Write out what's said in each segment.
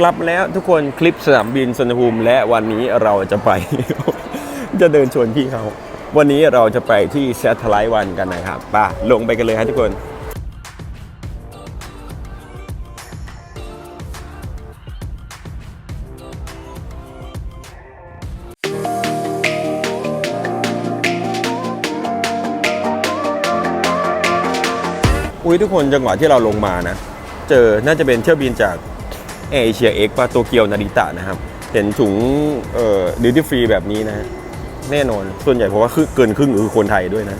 กลับแล้วทุกคนคลิปสนามบินสุวรรณภูมิและวันนี้เราจะไป จะเดินชวนพี่เขา วันนี้เราจะไปที่ Satellite One กันนะครับไป่ะลงไปกันเลยครับทุกคนอุ้ยทุกคนจังหวะที่เราลงมานะ เจอน่าจะเป็นเที่ยวบินจาก เอเชียเอ็กปาโตเกียวนาริตะนะครับ เห็นถุงเอ่อดิวตี้ฟรีแบบนี้นะแน่นอน ส่วนใหญ่เพราะว่าคือเกินครึ่งคือคนไทยด้วยนะ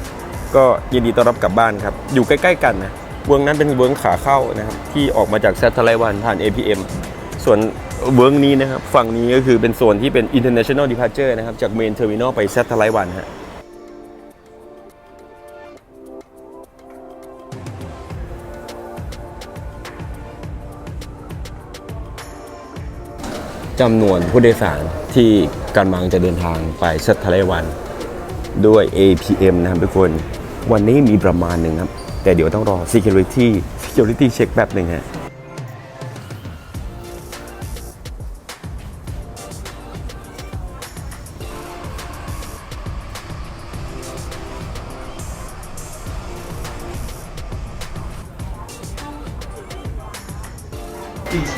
ก็ยินดีต้อนรับกลับบ้านครับ อยู่ใกล้ๆกันนะเวิร์งนั้นเป็นเวิร์งขาเข้านะครับ ที่ออกมาจากแซตเทอร์ไลวันผ่าน APM ส่วนเวิร์งนี้นะครับ ฝั่งนี้ก็คือเป็นโซนที่เป็น international departure นะครับ จาก main terminal ไปแซตเทอร์ไลวันฮะ จำนวนผู้โดยสารที่กำลังจะเดินทางไปสัตทะเลวันด้วย APM นะครับทุกคน วันนี้มีประมาณหนึ่งครับ แต่เดี๋ยวต้องรอ Security Security เช็คแป๊บหนึ่งฮะ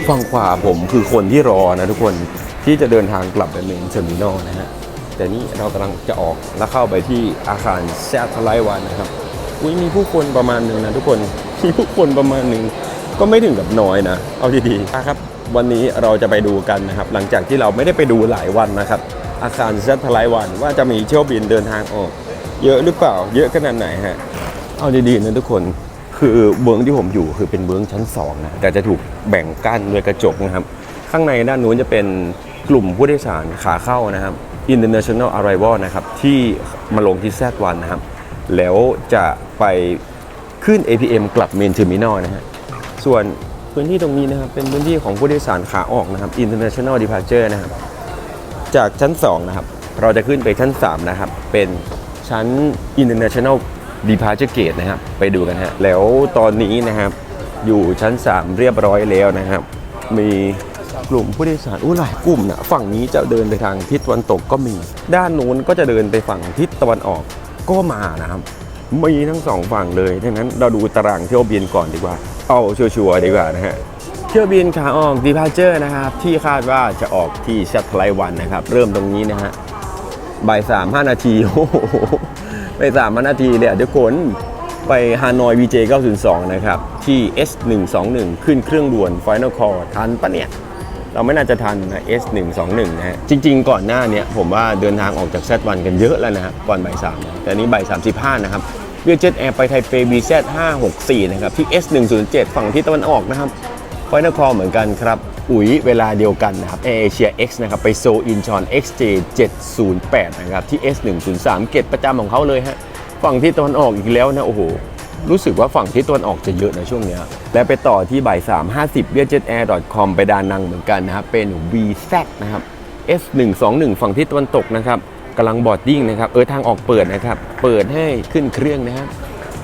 ฝั่งขวาผมคือคนที่รอนะทุกคนที่จะเดินทางกลับไปเมนเทอร์มินอลนะฮะแต่นี่เรากำลังจะออกแล้วเข้าไปที่อาคารแซทไลวันนะครับอุ้ยมีผู้คนประมาณหนึ่งนะทุกคนมีผู้คนประมาณหนึ่งก็ไม่ถึงกับน้อยนะ เอาดีๆนะครับ วันนี้เราจะไปดูกันนะครับ หลังจากที่เราไม่ได้ไปดูหลายวันนะครับ อาคารแซทไลวันว่าจะมีเที่ยวบินเดินทางออก เยอะหรือเปล่า เยอะขนาดไหนฮะ เอาดีๆนะทุกคน คือเบื้องที่ผมอยู่คือเป็นเบื้องชั้น2นะแต่จะถูกแบ่งกั้นด้วยกระจกนะครับ ข้างในด้านนู้นจะเป็นกลุ่มผู้โดยสารขาเข้านะครับ international arrival นะครับ ที่มาลงที่ Z1 นะครับ แล้วจะไปขึ้น APM กลับ main terminal นะฮะส่วนพื้นที่ตรงนี้นะครับ เป็นพื้นที่ของผู้โดยสารขาออกนะครับ international departure นะครับ จากชั้น 2 นะครับ เราจะขึ้นไปชั้น 3 นะครับ เป็นชั้น International Departure Gate นะครับ ไปดูกันฮะ แล้วตอนนี้นะครับ อยู่ชั้น 3 เรียบร้อยแล้วนะครับ มีกลุ่มผู้โดยสารอู้หลายกลุ่มนะฝั่งนี้จะเดินไปทางทิศตะวันตกก็มี ด้านนู้นก็จะเดินไปฝั่งทิศตะวันออกก็มานะครับ มีทั้งสองฝั่งเลยดังนั้นเราดูตารางเที่ยวบินก่อนดีกว่า เอาชัวร์ๆดีกว่านะฮะเที่ยวบินขาออก Departure นะครับ ที่คาดว่าจะออกที่ชัตไลวันนะครับ เริ่มตรงนี้นะฮะบ่ายสามห้านาทีโอ้โห ไปสามนาทีเลยอะทุกคนไปฮานอย VJ 902 นะครับ ที่ S121 ขึ้นเครื่องด่วน Final Call ทันปะเนี่ย เราไม่น่าจะทันนะ S121 นะฮะ จริง ๆ ก่อนหน้าเนี้ยผมว่าเดินทางออกจาก Z1 กันเยอะแล้วนะก่อนบ่ายสามแต่นี้บ่าย35นะครับเวียเจ็ตแอร์ไปไทเป BZ 564 นะครับ ที่ S107 ฝั่งที่ตะวันออกนะครับไฟนอลคอเหมือนกันครับ อุ๋ยเวลาเดียวกันนะครับ Air Asia X นะครับ ไปโซอินชอน XJ 708นะครับที่ S103 เกตประจำของเขาเลยฮะ ฝั่งที่ตะวันออกอีกแล้วนะโอ้โห รู้สึกว่าฝั่งที่ตะวันออกจะเยอะนะช่วงนี้ และไปต่อที่บ่าย3 50 v i e t j e t a i r com ไปดานังเหมือนกันนะครับ เป็น VZ นะครับ S121 ฝั่งที่ตะวันตกนะครับกำลังบอดดิ้งนะครับ เออทางออกเปิดนะครับ เปิดให้ขึ้นเครื่องนะครับ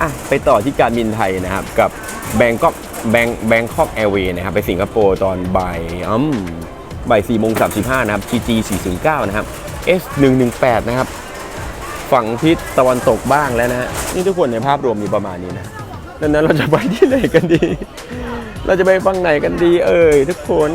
อะไปต่อที่การบินไทยนะครับ กับแบงกอกแบงแบงคอกแอร์เวย์นะครับ ไปสิงคโปร์ตอนบ่ายอืมบ่ายสี่โมงสามสิบห้านะครับ GG 409นะครับ S 118นะครับ ฝั่งทิศตะวันตกบ้างแล้วนะฮะนี่ทุกคนในภาพรวมมีประมาณนี้นะดังนั้นเราจะไปที่ไหนกันดี เราจะไปฝั่งไหนกันดีเอ่ยทุกคน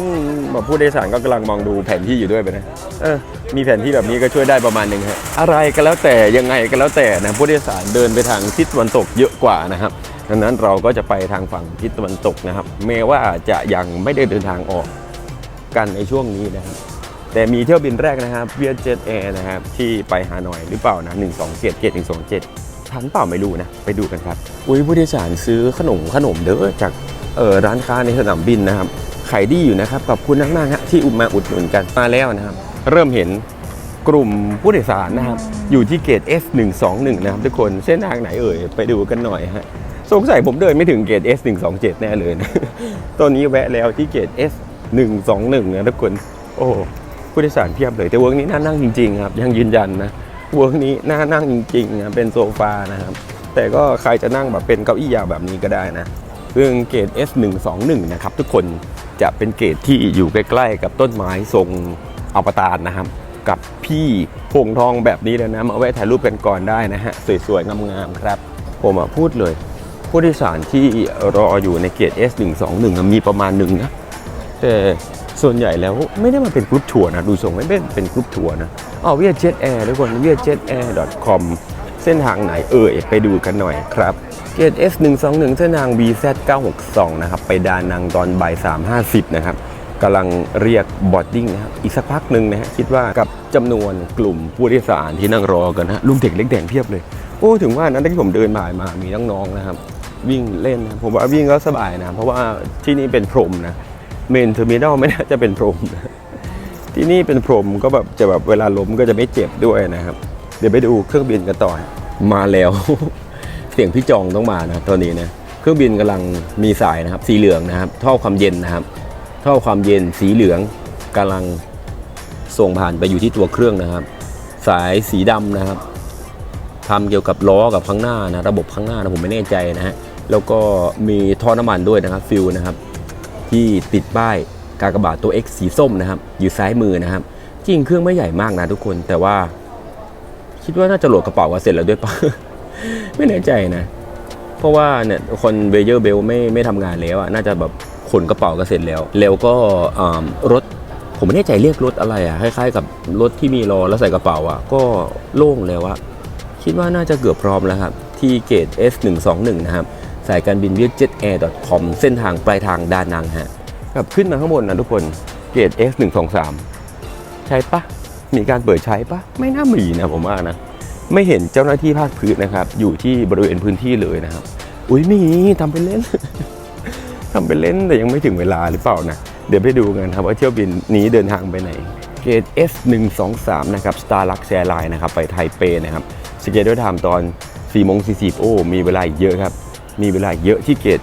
บอกผู้โดยสารก็กำลังมองดูแผนที่อยู่ด้วยไปนะเออมีแผนที่แบบนี้ก็ช่วยได้ประมาณหนึ่งฮะอะไรก็แล้วแต่ยังไงก็แล้วแต่นะผู้โดยสารเดินไปทางทิศตะวันตกเยอะกว่านะครับดังนั้นเราก็จะไปทางฝั่งทิศตะวันตกนะครับแม้ว่าจะยังไม่ได้เดินทางออกกันในช่วงนี้นะครับแต่มีเที่ยวบินแรกนะครับเวียเจ็ตแอร์นะครับที่ไปฮานอยหรือเปล่านะ127เกต127 ทันเปล่าไม่รู้นะ ไปดูกันครับ อุ้ยผู้โดยสารซื้อขนมขนมเด้อจากเออร้านค้าในสนามบินนะครับขายดีอยู่นะครับขอบคุณมากๆฮะที่อุดมาอุดหนุนกันมาแล้วนะครับ เริ่มเห็นกลุ่มผู้โดยสารนะครับ อยู่ที่เกต S121 นะครับทุกคนเส้นทางไหนเอ่ยไปดูกันหน่อยฮะสงสัยผมเดินไม่ถึงเกต S127 แน่เลยนะตอนนี้แวะแล้วที่เกต S121 นะทุกคน โอ้ผู้โดยสารเพียบเลยแต่เวิร์กนี้น่านั่งจริงๆครับ ยังยืนยันนะ เวิร์กนี้น่านั่งจริงๆนะเป็นโซฟานะครับ แต่ก็ใครจะนั่งแบบเป็นเก้าอี้ยาวแบบนี้ก็ได้นะเรื่องเกรด S121 นะครับทุกคนจะเป็นเกตที่อยู่ใกล้ๆกับต้นไม้ทรงอวตารนะครับ กับพี่พงทองแบบนี้เลยนะ มาแวะถ่ายรูปกันก่อนได้นะฮะ สวยๆ งามๆครับ ผมพูดเลย ผู้โดยสารที่รออยู่ในเกต S121 อะมีประมาณหนึ่งนะแต่ ส่วนใหญ่แล้วไม่ได้มาเป็นกรุ๊ปทัวร์นะ ดูทรงไม่เป็นเป็นกรุ๊ปทัวร์นะอ๋อเวียดเจ็ตแอร์ทุกคนเวียดเจ็ตแอร์ .com เส้นทางไหนเอ่ยไปดูกันหน่อยครับเกต S121 เส้นทาง BZ962 นะครับ ไปดานังตอนบ่าย350 นะครับกำลังเรียกบอดดิ้งนะครับอีกสักพักหนึ่งนะฮะคิดว่ากับจำนวนกลุ่มผู้โดยสารที่นั่งรอกันนะลุงเด็กเล็กแดงเพียบเลย โอ้ถึงว่านั้นที่ผมเดินผ่านมามีน้องๆนะครับ วิ่งเล่นนะผมว่าวิ่งก็สบายนะ เพราะว่าที่นี่เป็นพรมนะ เมนเทอร์มินอลไม่น่าจะเป็นพรมนะที่นี่เป็นพรมก็แบบจะแบบเวลาล้มก็จะไม่เจ็บด้วยนะครับ เดี๋ยวไปดูเครื่องบินกันต่อมาแล้ว เสียงพี่จองต้องมานะตอนนี้นะเครื่องบินกำลังมีสายนะครับ สีเหลืองนะครับท่อความเย็นนะครับท่อความเย็นสีเหลืองกำลังส่งผ่านไปอยู่ที่ตัวเครื่องนะครับ สายสีดำนะครับทำเกี่ยวกับล้อกับข้างหน้านะระบบข้างหน้านะผมไม่แน่ใจนะฮะแล้วก็มีท่อน้ำมันด้วยนะครับฟิลนะครับ ที่ติดป้ายกากบาทตัว X สีส้มนะครับ อยู่ซ้ายมือนะครับ จริงเครื่องไม่ใหญ่มากนะทุกคน แต่ว่าคิดว่าน่าจะโหลดกระเป๋ากันเสร็จแล้วด้วยปะไม่แน่ใจนะ เพราะว่าเนี่ยคนเบเยอร์เบลไม่ไม่ทำงานแล้วอะน่าจะแบบขนกระเป๋ากันเสร็จแล้ว แล้วก็รถผมไม่แน่ใจเรียกรถอะไรอะคล้ายๆ กับรถที่มีล้อแล้วใส่กระเป๋าอะก็โล่งแล้วอะคิดว่าน่าจะเกือบพร้อมแล้วครับที่เกต S121 นะครับ สายการบิน vietjetair.com เส้นทางปลายทางดานังฮะครับขึ้นมาข้างบนนะทุกคนเกต S123 ใช่ปะมีการเปิดใช้ปะไม่น่ามีนะผมว่านะ ไม่เห็นเจ้าหน้าที่ภาคพื้นนะครับ อยู่ที่บริเวณพื้นที่เลยนะครับ อุ้ยมีทำเป็นเล่นทำเป็นเล่นแต่ยังไม่ถึงเวลาหรือเปล่านะ เดี๋ยวไปดูกันครับว่าเที่ยวบินนี้เดินทางไปไหนเกต S123 นะครับ Starlux Airline นะครับ ไปไทเปนะครับสเกจด้วยไทม์ตอน4โมง40โอ้มีเวลาอีกเยอะครับ มีเวลาเยอะที่เกต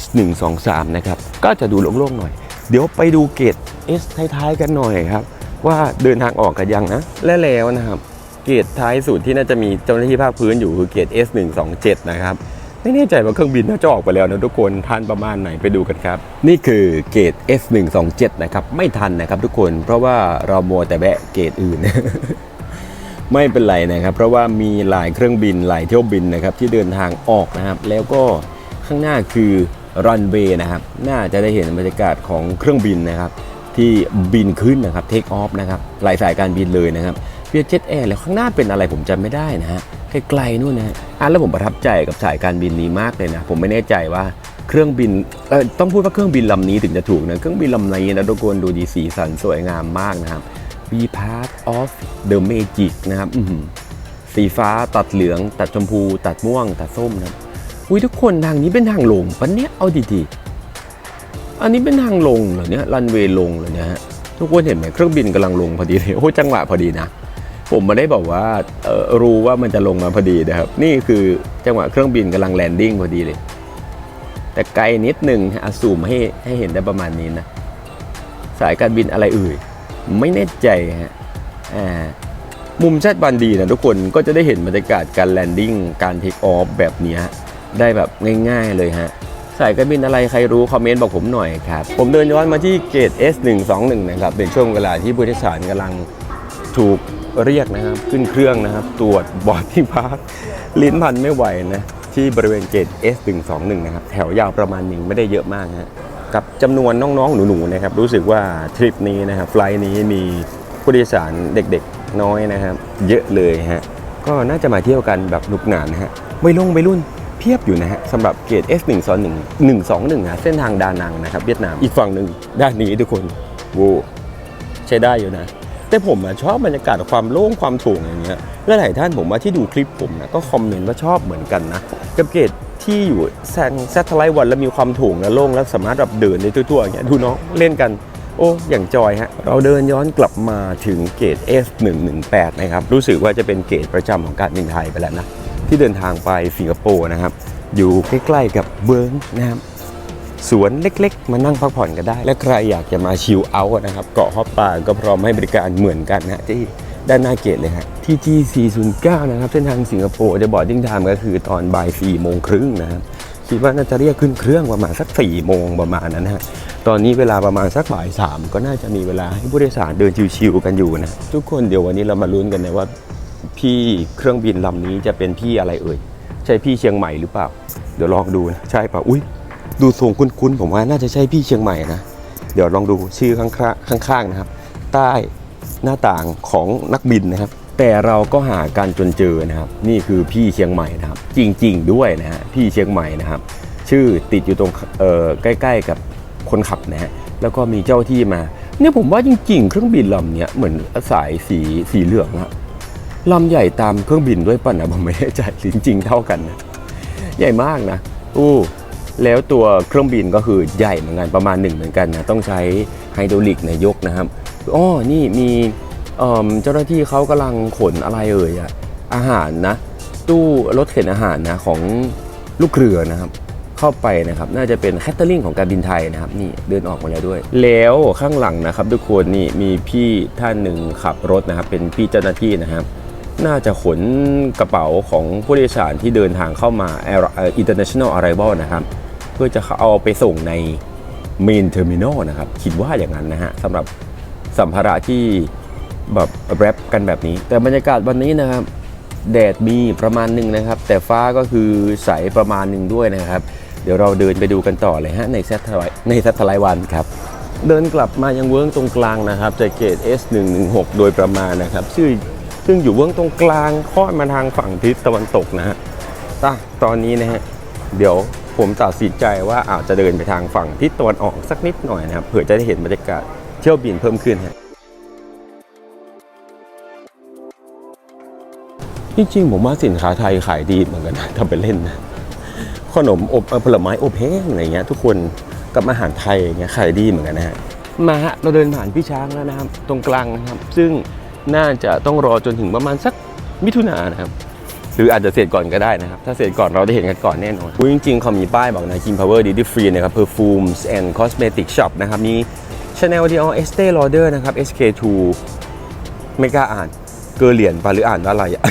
S123 นะครับ ก็จะดูโล่งๆหน่อย เดี๋ยวไปดูเกต S ท้ายๆกันหน่อยครับ ว่าเดินทางออกกันยังนะ และแล้วนะครับ เกตท้ายสุดที่น่าจะมีเจ้าหน้าที่ภาคพื้นอยู่คือเกต S127 นะครับไม่แน่ใจว่าเครื่องบินน่าจะออกไปแล้วนะทุกคนทันประมาณไหนไปดูกันครับ นี่คือเกต S127 นะครับ ไม่ทันนะครับทุกคนเพราะว่าเรามัวแต่แวะเกตอื่น ไม่เป็นไรนะครับ เพราะว่ามีหลายเครื่องบินหลายเที่ยวบินนะครับที่เดินทางออกนะครับ แล้วก็ข้างหน้าคือรันเวย์นะครับ น่าจะได้เห็นบรรยากาศของเครื่องบินนะครับ ที่บินขึ้นนะครับเทคออฟนะครับหลายสายการบินเลยนะครับเวียดเจ็ตแอร์แล้วข้างหน้าเป็นอะไรผมจำไม่ได้นะฮะไกลๆนู่นนะอะแล้วผมประทับใจกับสายการบินนี้มากเลยนะ ผมไม่แน่ใจว่าเครื่องบินเออต้องพูดว่าเครื่องบินลำนี้ถึงจะถูกนะเครื่องบินลำนี้นะทุกคนดูดีสีสันสวยงามมากนะครับ Be part of the magic นะครับสีฟ้าตัดเหลือง ตัดชมพู ตัดม่วง ตัดส้มนะอุ้ยทุกคนทางนี้เป็นทางลงปะเนี่ยเอาดีๆ อันนี้เป็นทางลงเหรอเนี่ยรันเวย์ลงเหรอเนี่ยฮะทุกคนเห็นไหมเครื่องบินกำลังลงพอดีเลยโอ้จังหวะพอดีนะ ผมไม่ได้บอกว่ารู้ว่ามันจะลงมาพอดีนะครับ นี่คือจังหวะเครื่องบินกำลังแลนดิ้งพอดีเลย แต่ไกลนิดนึงอาซูมให้ให้เห็นได้ประมาณนี้นะ สายการบินอะไรเอ่ย ไม่แน่ใจฮะอ่ามุมแซดบันดีนะทุกคนก็จะได้เห็นบรรยากาศการแลนดิ้งการเทคออฟแบบนี้ได้แบบง่ายๆเลยฮะสายการบินอะไรใครรู้ คอมเมนต์บอกผมหน่อยครับ ผมเดินย้อนมาที่เกต S121 นะครับ เป็นช่วงเวลาที่ผู้โดยสารกำลังถูกเรียกนะครับ ขึ้นเครื่องนะครับ ตรวจบอดที่พักลิ้นพันไม่ไหวนะ ที่บริเวณเกต S121 นะครับ แถวยาวประมาณหนึ่งไม่ได้เยอะมากนะ กับจำนวนน้องๆ หนูๆนะครับรู้สึกว่าทริปนี้นะครับไฟล์นี้มีผู้โดยสารเด็กๆน้อยนะครับเยอะเลยฮะก็น่าจะมาเที่ยวกันแบบหนุกหนานนะฮะไม่ลงไม่รุ่นเพียบอยู่นะฮะสำหรับเกต S121 121นะเส้นทางดานังนะครับเวียดนามอีกฝั่งหนึ่งด้านนี้ทุกคนโวใช้ได้อยู่นะ แต่ผมอะชอบบรรยากาศความโล่งความโถงอย่างเงี้ยและหลายท่านผมว่าที่ดูคลิปผมนะก็คอมเมนต์ว่าชอบเหมือนกันนะกับเกต ที่อยู่แซงแซทไลท์วันแล้วมีความโถงและโล่งแล้วสามารถแบบเดินได้ทั่วๆอย่างเงี้ยดูน้องเล่นกันโอ้อย่างจอยฮะเราเดินย้อนกลับมาถึงเกต S118 นะครับรู้สึกว่าจะเป็นเกตประจำของการบินไทยไปแล้วนะที่เดินทางไปสิงคโปร์นะครับอยู่ใกล้ๆกับเบิร์งนะครับสวนเล็กๆ มานั่งพักผ่อนกันได้ และใครอยากจะมาชิลเอาท์นะครับ เกาะฮอปปาก็พร้อมให้บริการเหมือนกันนะที่ ด้านหน้าเกตเลยฮะที่ G409 นะครับเส้นทางสิงคโปร์จะบอดดิ้งไทม์ก็คือตอนบ่าย4โมงครึ่งนะครับคิดว่าน่าจะเรียกขึ้นเครื่องประมาณสัก4ี่โมงประมาณนั้นฮะตอนนี้เวลาประมาณสักบ่ายสามก็น่าจะมีเวลาให้ผู้โดยสารเดินชิวๆกันอยู่นะทุกคนเดี๋ยววันนี้เรามาลุ้นกันนะว่าพี่เครื่องบินลำนี้จะเป็นพี่อะไรเอ่ยใช่พี่เชียงใหม่หรือเปล่า เดี๋ยวลองดูนะใช่ป่ะอุ้ยดูทรงคุ้นๆผมว่าน่าจะใช่พี่เชียงใหม่นะเดี๋ยวลองดูชื่อข้างๆข้างๆนะครับ ใต้ หน้าต่างของนักบินนะครับ แต่เราก็หากันจนเจอนะครับ นี่คือพี่เชียงใหม่นะครับ จริง ๆ ด้วยนะฮะพี่เชียงใหม่นะครับ ชื่อติดอยู่ตรงเอ่อใกล้ ๆ กับคนขับนะฮะแล้วก็มีเจ้าที่มา เนี่ยผมว่าจริง ๆ เครื่องบินลำเนี้ยเหมือนสายสีสีเหลืองอะลำใหญ่ตามเครื่องบินด้วยป่ะนะผมไม่แน่ใจจริง ๆ เท่ากันนะใหญ่มากนะอู้ แล้วตัวเครื่องบินก็คือใหญ่เหมือนกันประมาณหนึ่งเหมือนกันนะต้องใช้ไฮดรอลิกในยยกนะครับอ๋อนี่มีเจ้าหน้าที่เขากำลังขนอะไรเอ่ยอะอาหารนะ ตู้รถเข็นอาหารนะของลูกเรือนะครับเข้าไปนะครับน่าจะเป็นแคตเตอร์ลิงของการบินไทยนะครับนี่เดินออกมาแล้วด้วย แล้วข้างหลังนะครับทุกคนนี่มีพี่ท่านหนึ่งขับรถนะครับเป็นพี่เจ้าหน้าที่นะครับ น่าจะขนกระเป๋าของผู้โดยสารที่เดินทางเข้ามา Air- เอ่อ international arrival นะครับ เพื่อจะเอาไปส่งใน main terminal นะครับ คิดว่าอย่างนั้นนะฮะสำหรับสัมภาระที่แบบแรปกันแบบนี้ แต่บรรยากาศวันนี้นะครับ แดดมีประมาณหนึ่งนะครับ แต่ฟ้าก็คือใสประมาณหนึ่งด้วยนะครับ เดี๋ยวเราเดินไปดูกันต่อเลยฮะในแซทไลในแซทไลวันครับเดินกลับมายังเวิ้งตรงกลางนะครับจากเกต S116 โดยประมาณนะครับซึ่งซึ่งอยู่เวิ้งตรงกลางค่อนมาทางฝั่งทิศตะวันตกนะฮะอะตอนนี้นะฮะเดี๋ยว ผมตัดสินใจว่าอาจจะเดินไปทางฝั่งทิศตะวันออกสักนิดหน่อยนะครับเผื่อจะได้เห็นบรรยากาศเที่ยวบินเพิ่มขึ้นฮะจริงๆผมว่าสินค้าไทยขายดีเหมือนกันนะทำเป็นเล่นนะขนมอบผลไม้อบแห้งอะไรเงี้ย ทุกคนกับอาหารไทยอย่างเงี้ยขายดีเหมือนกันนะฮะมาฮะเราเดินผ่านพี่ช้างแล้วนะครับ ตรงกลางนะครับ ซึ่งน่าจะต้องรอจนถึงประมาณสักมิถุนายนนะครับ หรืออาจจะเสร็จก่อนก็ได้นะครับ ถ้าเสร็จก่อนเราได้เห็นกันก่อนแน่นอนอุ๊ยจริงๆเขามีป้ายบอกนะ King Power Duty Free นะครับ Perfumes and Cosmetic Shop นะครับ มี Chanel Dior Estee Lauder นะครับ SK2 ไม่กล้าอ่าน เกอเหรียญปะหรืออ่านว่าอะไรอะ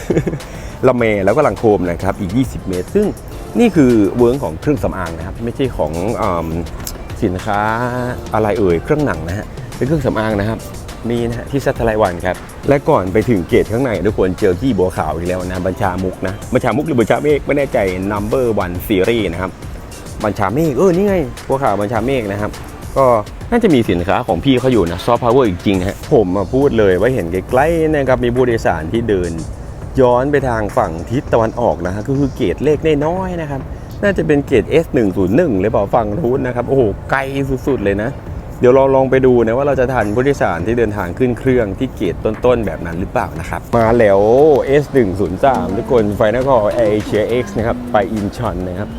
ละเมแล้วก็ลังโคมนะครับ อีก 20 เมตร ซึ่งนี่คือเวิร์กของเครื่องสำอางนะครับ ไม่ใช่ของอสินค้าอะไรเอ่ย เครื่องหนังนะฮะ เป็นเครื่องสำอางนะครับ นี่นะฮะที่ซัตไลวันครับ และก่อนไปถึงเกตข้างในทุกคนเจอที่บัวขาวอีกแล้วนะบัญชามุกนะบัญชามุกหรือบัญชาเมฆไม่แน่ใจ number one series นะครับบัญชาเมฆเออนี่ไงบัวขาวบัญชาเมฆนะครับ ก็น่าจะมีสินค้าของพี่เขาอยู่นะซอฟต์พาวเวอร์จริงๆฮะผมมาพูดเลยว่าเห็นใกล้ๆนะครับมีผู้โดยสารที่เดิน ย้อนไปทางฝั่งทิศตะวันออกนะฮะก็คือเกตเลขน้อยๆนะครับ น่าจะเป็นเกต S101 หรือเปล่าฝั่งทูนนะครับโอ้โหไกลสุดๆเลยนะ เดี๋ยวเราลองไปดูนะว่าเราจะทันผู้โดยสารที่เดินทางขึ้นเครื่องที่เกตต้นๆ แบบนั้นหรือเปล่านะครับ มาแล้ว S103 ทุกคนไฟนคร Asia X นะครับ ไปอินชอนนะครับ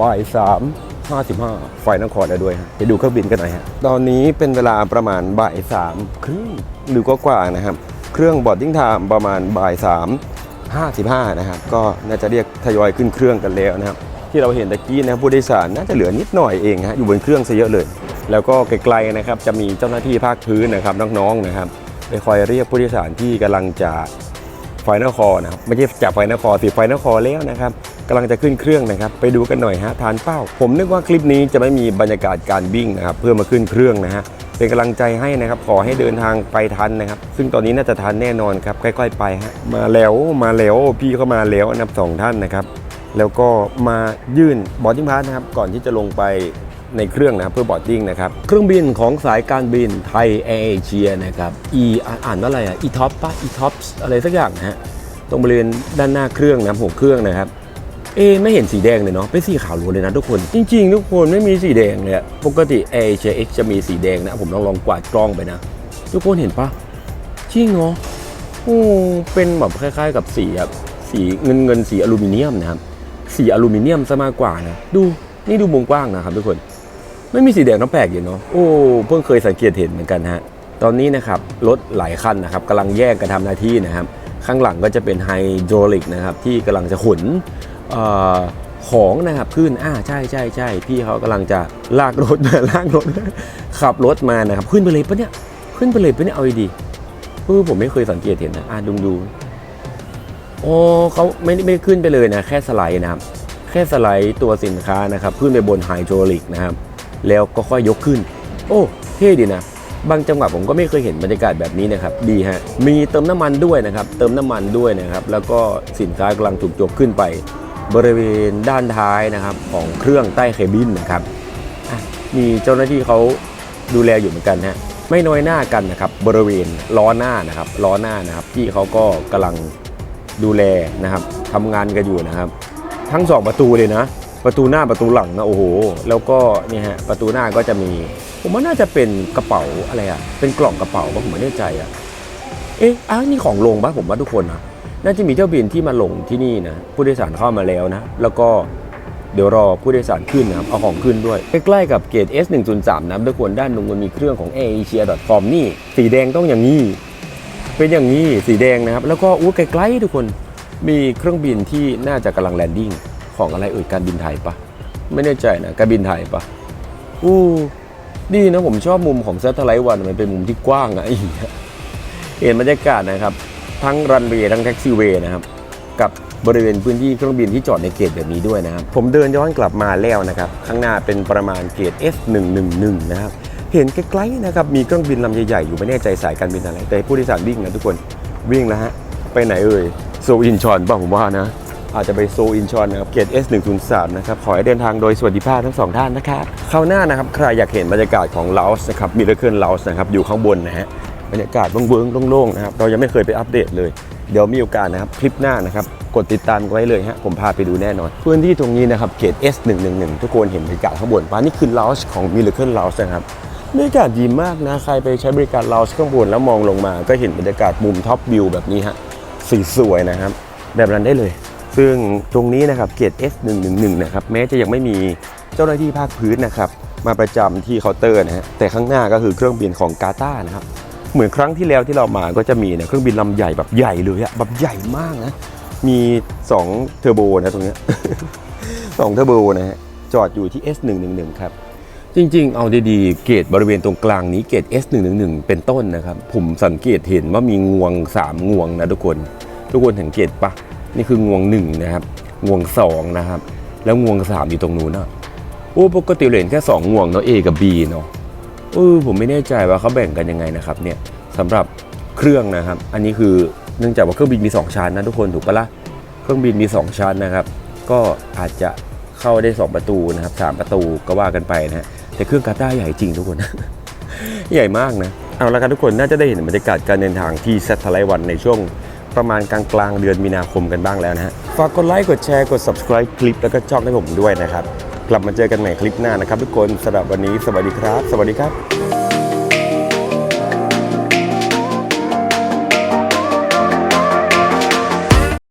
บ่าย3 55 ไฟนครแล้วด้วยฮะไปดูเครื่องบินกันหน่อยฮะตอนนี้เป็นเวลาประมาณบ่ายสามครึ่งหรือก็กว่านะครับ เครื่องบอดดิ้งไทม์ประมาณบ่ายสาม55 นะครับ ก็น่าจะเรียกทยอยขึ้นเครื่องกันแล้วนะครับ ที่เราเห็นตะกี้นะผู้โดยสารน่าจะเหลือนิดหน่อยเองฮะอยู่บนเครื่องซะเยอะเลย แล้วก็ไกลๆนะครับจะมีเจ้าหน้าที่ภาคพื้นนะครับน้องๆนะครับไปคอยเรียกผู้โดยสารที่กำลังจะไฟนครนะครับไม่ใช่จากไฟนครสิไฟนครแล้วนะครับกำลังจะขึ้นเครื่องนะครับ ไปดูกันหน่อยฮะทานเป้า ผมนึกว่าคลิปนี้จะไม่มีบรรยากาศการวิ่งนะครับเพื่อมาขึ้นเครื่องนะฮะเป็นกำลังใจให้นะครับขอให้เดินทางไปทันนะครับ ซึ่งตอนนี้น่าจะทันแน่นอนครับค่อยๆ ไปฮะมาแล้วมาแล้วพี่เข้ามาแล้วนะครับสองท่านนะครับ แล้วก็มายื่นบอร์ดิ้งพาสนะครับก่อนที่จะลงไปในเครื่องนะครับเพื่อบอร์ดดิ้งนะครับเครื่องบินของสายการบินไทยแอร์เอเชียนะครับอ่านอ่านว่าอะไรอะ E top ปะ E tops อะไรสักอย่างนะฮะตรงบริเวณด้านหน้าเครื่องนะหัวเครื่องนะครับเอไม่เห็นสีแดงเลยเนาะเป็นสีขาวล้วนเลยนะทุกคน จริงๆ ทุกคนไม่มีสีแดงเลยปกติ a h x จะมีสีแดงนะ ผมลองลองกวาดกล้องไปนะ ทุกคนเห็นปะจริงเหรอโอ้เป็นแบบคล้ายๆ กับสีแบบสีเงินเงินสีอลูมิเนียมนะครับ สีอลูมิเนียมซะมากกว่านะ ดูนี่ดูมุมกว้างนะครับทุกคน ไม่มีสีแดงน้ำแปลกอยู่เนาะโอ้เพิ่งเคยสังเกตเห็นเหมือนกันฮะตอนนี้นะครับรถหลายคันนะครับกำลังแยกกันทำหน้าที่นะครับ ข้างหลังก็จะเป็นไฮดรอลิกนะครับที่กำลังจะขนของนะครับขึ้นอ่าใช่ใช่ใช่พี่เขากำลังจะลากรถมาลากรถขับรถมานะครับ ขึ้นไปเลยปะเนี่ยขึ้นไปเลยปะเนี่ยเอาดีๆเออผมไม่เคยสังเกตเห็นนะอ่าดูดู โอ้เขาไม่ไม่ขึ้นไปเลยนะแค่สไลด์นะครับ แค่สไลด์ตัวสินค้านะครับ ขึ้นไปบนไฮดรอลิกนะครับ แล้วก็ค่อยยกขึ้น โอ้เท่ดีนะ บางจังหวะผมก็ไม่เคยเห็นบรรยากาศแบบนี้นะครับ ดีฮะ มีเติมน้ำมันด้วยนะครับ เติมน้ำมันด้วยนะครับ แล้วก็สินค้ากำลังถูกยกขึ้นไป บริเวณด้านท้ายนะครับ ของเครื่องใต้เคบินนะครับมีเจ้าหน้าที่เขาดูแลอยู่เหมือนกันฮะไม่น้อยหน้ากันนะครับบริเวณล้อหน้านะครับล้อหน้านะครับที่เขาก็กำลัง ดูแลนะครับทำงานกันอยู่นะครับ ทั้งสองประตูเลยนะ ประตูหน้าประตูหลังนะโอ้โห แล้วก็นี่ฮะประตูหน้าก็จะมี ผมว่าน่าจะเป็นกระเป๋าอะไรอะเป็นกล่องกระเป๋าผมไม่แน่ใจอะเอ๊ะอ้าวนี่ของลงปะผมว่าทุกคนนะน่าจะมีเที่ยวบินที่มาลงที่นี่นะผู้โดยสารเข้ามาแล้วนะ แล้วก็เดี๋ยวรอผู้โดยสารขึ้นนะครับ เอาของขึ้นด้วย ใกล้ๆกับเกต S 1 0 3นะครับทุกคนด้านตรงมันมีเครื่องของ asia.com นี่ สีแดงต้องอย่างนี้ เป็นอย่างนี้สีแดงนะครับ แล้วก็อู้ใกลๆทุกคนมีเครื่องบินที่น่าจะกำลังแลนดิ้งของอะไรเอ่ยการบินไทยปะไม่แน่ใจนะการบินไทยปะอู้ดีนะผมชอบมุมของ Satellite One มันเป็นมุมที่กว้างอะไอ้เหี้ยเห็นบรรยากาศนะครับ ทั้งรันเวย์ทั้งแท็กซี่เวย์นะครับ กับบริเวณพื้นที่เครื่องบินที่จอดในเกตแบบนี้ด้วยนะครับ ผมเดินย้อนกลับมาแล้วนะครับ ข้างหน้าเป็นประมาณเกต S111 นะครับ เห็นใกล้ๆนะครับมีเครื่องบินลำใหญ่ๆ อยู่ไม่แน่ใจสายการบินอะไร แต่ผู้โดยสารวิ่งนะทุกคนวิ่งแล้วฮะ ไปไหนเอ่ยโซอินชอนป่ะผมว่านะ อาจจะไปโซอินชอนนะครับเกต S103 นะครับ ขอให้เดินทางโดยสวัสดิภาพทั้งสองท่านนะครับคราวหน้านะครับ ใครอยากเห็นบรรยากาศของลาส์นะครับมิเลเคิลลาส์นะครับอยู่ข้างบนนะฮะบรรยากาศเวิ้องๆโล่งๆนะครับเรายังไม่เคยไปอัปเดตเลยเดี๋ยวมีโอกาสนะครับคลิปหน้านะครับกดติดตามไว้เลยฮะผมพาไปดูแน่นอน พื้นที่ตรงนี้นะครับเขต S111 ทุกคนเห็นบรรยากาศข้างบนป่ะนี่คือลาสของ Miracle Lounge นะครับ บรรยากาศดีมากนะ ใครไปใช้บริการลาข้างบนแล้วมองลงมา ก็เห็นบรรยากาศมุมท็อปวิวแบบนี้ฮะสีสวยนะครับ แบบนั้นได้เลย ซึ่งตรงนี้นะครับเกต S111 นะครับแม้จะยังไม่มีเจ้าหน้าที่ภาคพื้นนะครับมาประจำที่เคาน์เตอร์นะฮะแต่ข้างหน้าก็คือเครื่องบินของกาตาร์นะครับเหมือนครั้งที่แล้วที่เรามาก็จะมีเนี่ยเครื่องบินลำใหญ่แบบใหญ่เลยอะแบบใหญ่มากนะมี2เทอร์โบนะตรงเนี้ยสองเทอร์โบนะฮะจอดอยู่ที่ S111 ครับ จริงๆ เอาดีๆ เกตบริเวณตรงกลางนี้เกต S111 เป็นต้นนะครับ ผมสังเกตเห็นว่ามีงวง 3 งวงนะทุกคน ทุกคนสังเกตปะนี่คืองวง 1 นะครับ งวง 2 นะครับ แล้วงวง 3 อยู่ตรงนู้นนะโอ้ปกติเห็นแค่ 2 งวงเนาะ A กับ B เนาะเออผมไม่แน่ใจว่าเขาแบ่งกันยังไงนะครับเนี่ยสำหรับเครื่องนะครับ อันนี้คือเนื่องจากว่าเครื่องบินมี 2 ชั้นนะทุกคนถูกปะละ่ะเครื่องบินมี 2 ชั้นนะครับ ก็อาจจะเข้าได้ 2 ประตูนะครับสามประตูก็ว่ากันไปนะฮะ แต่เครื่องกาตาร์ใหญ่จริงทุกคน ใหญ่มากนะ เอาละครับทุกคนน่าจะได้เห็นบรรยากาศการเดินทางที่ s a t e l l i t e วันในช่วงประมาณกลางกลางเดือนมีนาคมกันบ้างแล้วนะฮะ ฝากกดไลค์กดแชร์กด subscribe คลิปแล้วก็ช่องให้ผมด้วยนะครับ กลับมาเจอกันใหม่คลิปหน้านะครับทุกคนสำหรับวันนี้สวัสดีครับ สวัสดีครับ